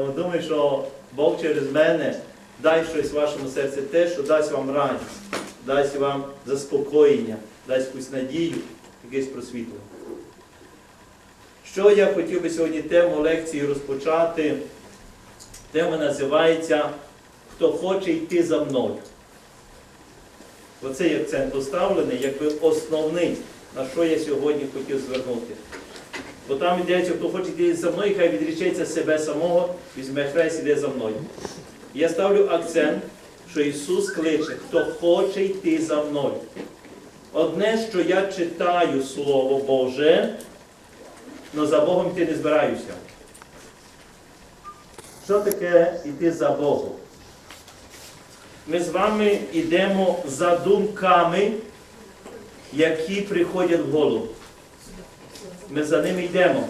Тому думаю, що Бог через мене дасть щось вашому серці те, що дасть вам радість, дасть вам заспокоєння, дасть якусь надію, якесь просвітлення. Що я хотів би сьогодні тему лекції розпочати? Тема називається Хто хоче йти за мною. Оцей акцент поставлений, якби основний, на що я сьогодні хотів звернути. Бо там йдеться, хто хоче йти за мною, хай відрічається себе самого, візьме хрест, іде за мною. Я ставлю акцент, що Ісус кличе, хто хоче йти за мною. Одне, що я читаю Слово Боже, але за Богом йти не збираюся. Що таке йти за Богом? Ми з вами йдемо за думками, які приходять в голову. Ми за ними йдемо.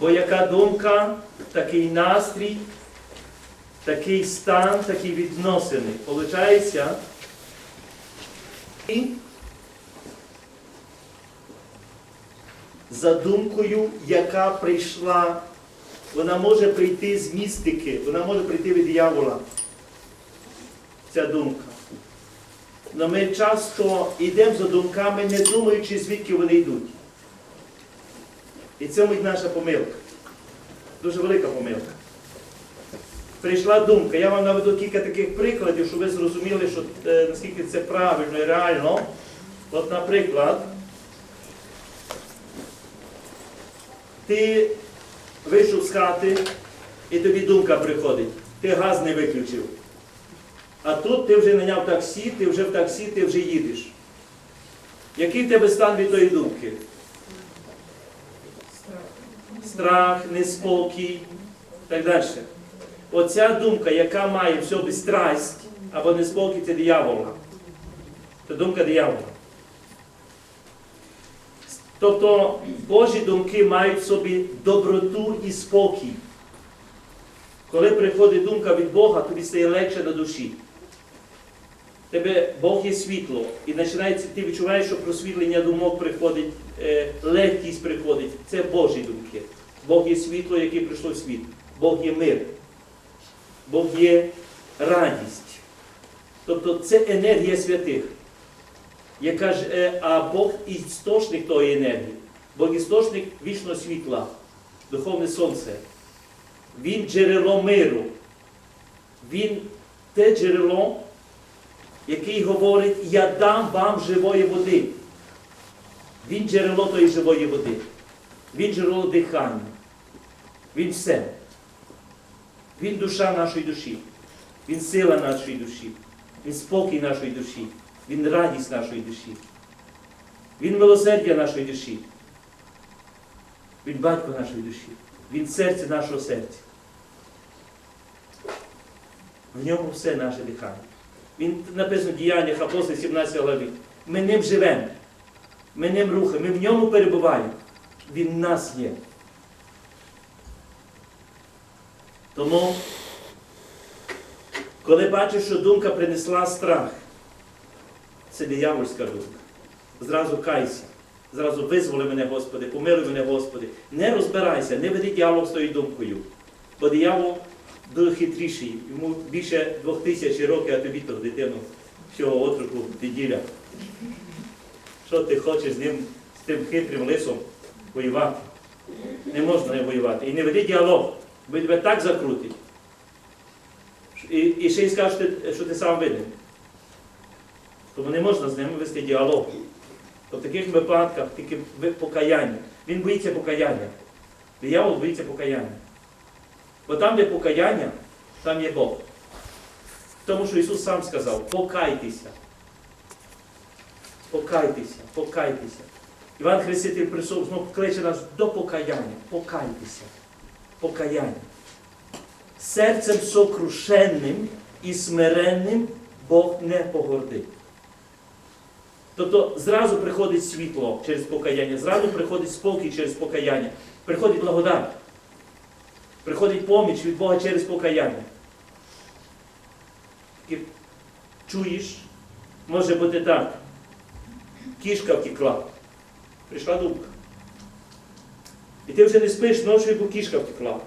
Бо яка думка, такий настрій, такий стан, такі відносини. Получається, і за думкою, яка прийшла, вона може прийти з містики, вона може прийти від диявола. Ця думка. Але ми часто йдемо за думками, не думаючи, звідки вони йдуть. І це наша помилка. Дуже велика помилка. Прийшла думка. Я вам наведу кілька таких прикладів, щоб ви зрозуміли, що, е, наскільки це правильно і реально. От, наприклад, ти вийшов з хати, і тобі думка приходить. Ти газ не виключив. А тут ти вже наняв таксі, ти вже в таксі, ти вже їдеш. Який в тебе стан від тої думки? Страх, неспокій, так далі. Оця думка, яка має в собі страсть або неспокій, це диявола. Це думка диявола. Тобто Божі думки мають в собі доброту і спокій. Коли приходить думка від Бога, тобі стає легше на душі. Тебе Бог є світло, і починається, ти відчуваєш, що просвітлення думок приходить, е, легкість приходить. Це Божі думки. Бог є світло, яке прийшло в світ. Бог є мир. Бог є радість. Тобто це енергія святих. Яка ж, е, а Бог істочник тої енергії. Бог істочник вічного світла, духовне сонце. Він джерело миру. Він те джерело, який говорить, я дам вам живої води. Він джерело тої живої води. Він джерело дихання. Він все. Він душа нашої душі. Він сила нашої душі. Він спокій нашої душі. Він радість нашої душі. Він милосердя нашої душі. Він батько нашої душі. Він серце нашого серця. В ньому все наше дихання. Він написано в діяннях апостолів 17 главі. Ми ним живемо. Ми ним рухаємо, ми в ньому перебуваємо. Він нас є. Тому, коли бачиш, що думка принесла страх, це диявольська думка. Зразу кайся. Зразу визволи мене, Господи, помилуй мене, Господи. Не розбирайся, не веди діалог з тою думкою. Бо диявол дуже хитріший. Йому більше двох тисяч років, а тобі то дитину всього отроку неділя. Що ти хочеш з ним, з тим хитрим лисом воювати? Не можна не воювати. І не веди діалог, бо тебе так закрутить. І, і ще й скажеш, що ти, сам винен. Тому не можна з ними вести діалог. В таких випадках тільки покаяння. Він боїться покаяння. Диявол боїться покаяння. Бо там, де покаяння, там є Бог. Тому що Ісус сам сказав, покайтеся. Покайтеся, покайтеся. Іван Хреститель прийшов, знову кличе нас до покаяння. Покайтеся. Покаяння. Серцем сокрушенним і смиренним Бог не погордить. Тобто зразу приходить світло через покаяння, зразу приходить спокій через покаяння, приходить благодать, приходить поміч від Бога через покаяння. І чуєш, може бути так. Кішка втекла. Прийшла думка. І ти вже не спиш ночою, бо кішка втекла.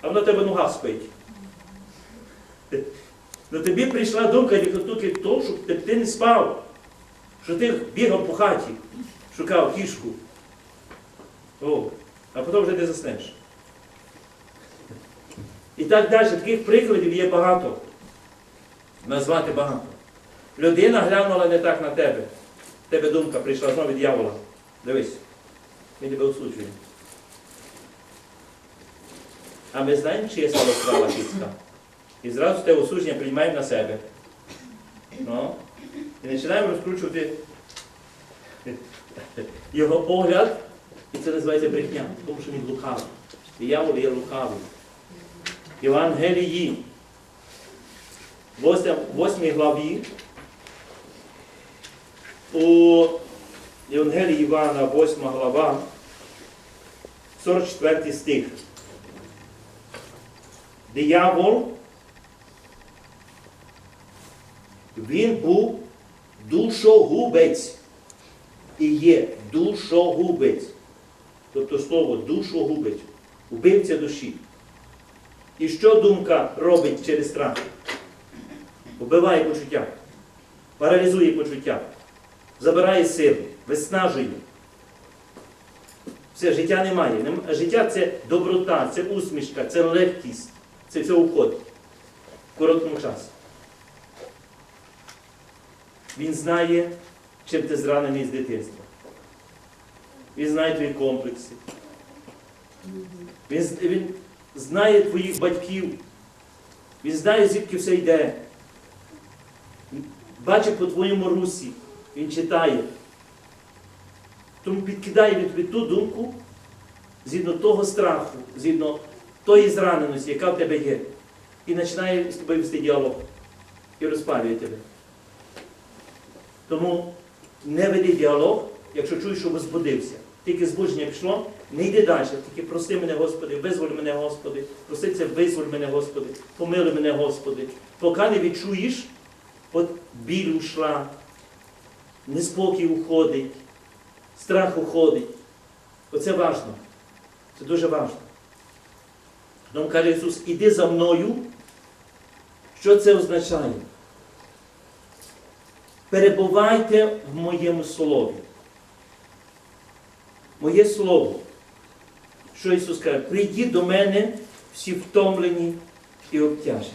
а вона тебе нога спить. До тобі прийшла думка тільки то, щоб ти- не спав, що ти бігав по хаті, шукав кішку. О, а потім вже ти заснеш. І так далі, таких прикладів є багато. Назвати багато. Людина глянула не так на тебе. Тебе думка прийшла знову від дьявола. Дивись, він тебе осуджує. А ми знаємо, чи є самосправа кіцька. І зразу те осудження приймаємо на себе. Ну, і починаємо розкручувати його погляд, і це називається брехня, тому що він лукавий. Диявол є лукавий. Євангелії, 8 главі, у Євангелії Івана, 8 глава, 44 стих. Диявол, він був душогубець і є душогубець. Тобто слово душогубець, убивця душі. І що думка робить через страх? Вбиває почуття, паралізує почуття, забирає силу, виснажує. Все, життя немає. Життя це доброта, це усмішка, це легкість. Це все уходить в короткому часі. Він знає, чим ти зранений з дитинства. Він знає твої комплекси. Він, він знає твоїх батьків. Він знає, звідки все йде. Бачить по твоєму русі. Він читає. Тому підкидає він тобі ту думку, згідно того страху, згідно тої зраненості, яка в тебе є. І починає з тобою вести діалог. І розпалює тебе. Тому не веди діалог, якщо чуєш, що возбудився. Тільки збудження пішло, не йди далі. Тільки прости мене, Господи, визволь мене, Господи. Проси це, визволь мене, Господи, помилуй мене, Господи. Поки не відчуєш, от біль ушла, неспокій уходить, страх уходить. Оце важливо. Це дуже важливо. Тому каже Ісус, іди за мною. Що це означає? Перебувайте в моєму слові. Моє слово. Що Ісус каже? Прийдіть до мене всі втомлені і обтяжені.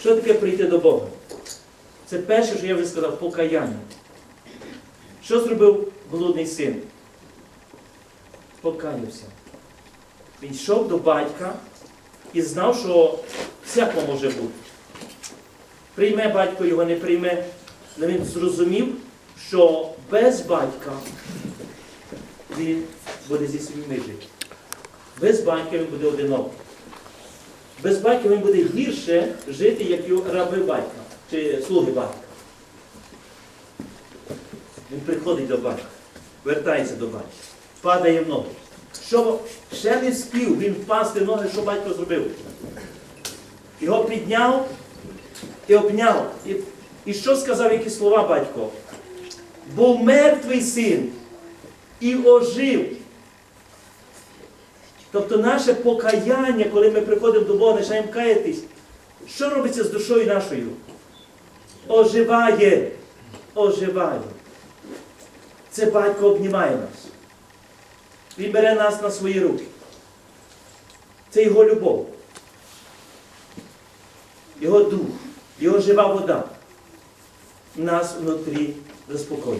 Що таке прийти до Бога? Це перше, що я вже сказав, покаяння. Що зробив блудний син? Покаявся. Він йшов до батька і знав, що всяко може бути. Прийме батько його, не прийме. Але він зрозумів, що без батька він буде зі своїми жити. Без батька він буде одинокий. Без батька він буде гірше жити, як і раби батька чи слуги батька. Він приходить до батька, вертається до батька, падає в ноги. Що ще не спів він впасти ноги, що батько зробив? Його підняв і обняв. І, і що сказав, які слова батько? Був мертвий син і ожив. Тобто наше покаяння, коли ми приходимо до Бога, починаємо каятись, що робиться з душою нашою? Оживає. Оживає. Це батько обнімає нас. Він бере нас на свої руки. Це його любов. Його дух, його жива вода нас внутрі заспокоює.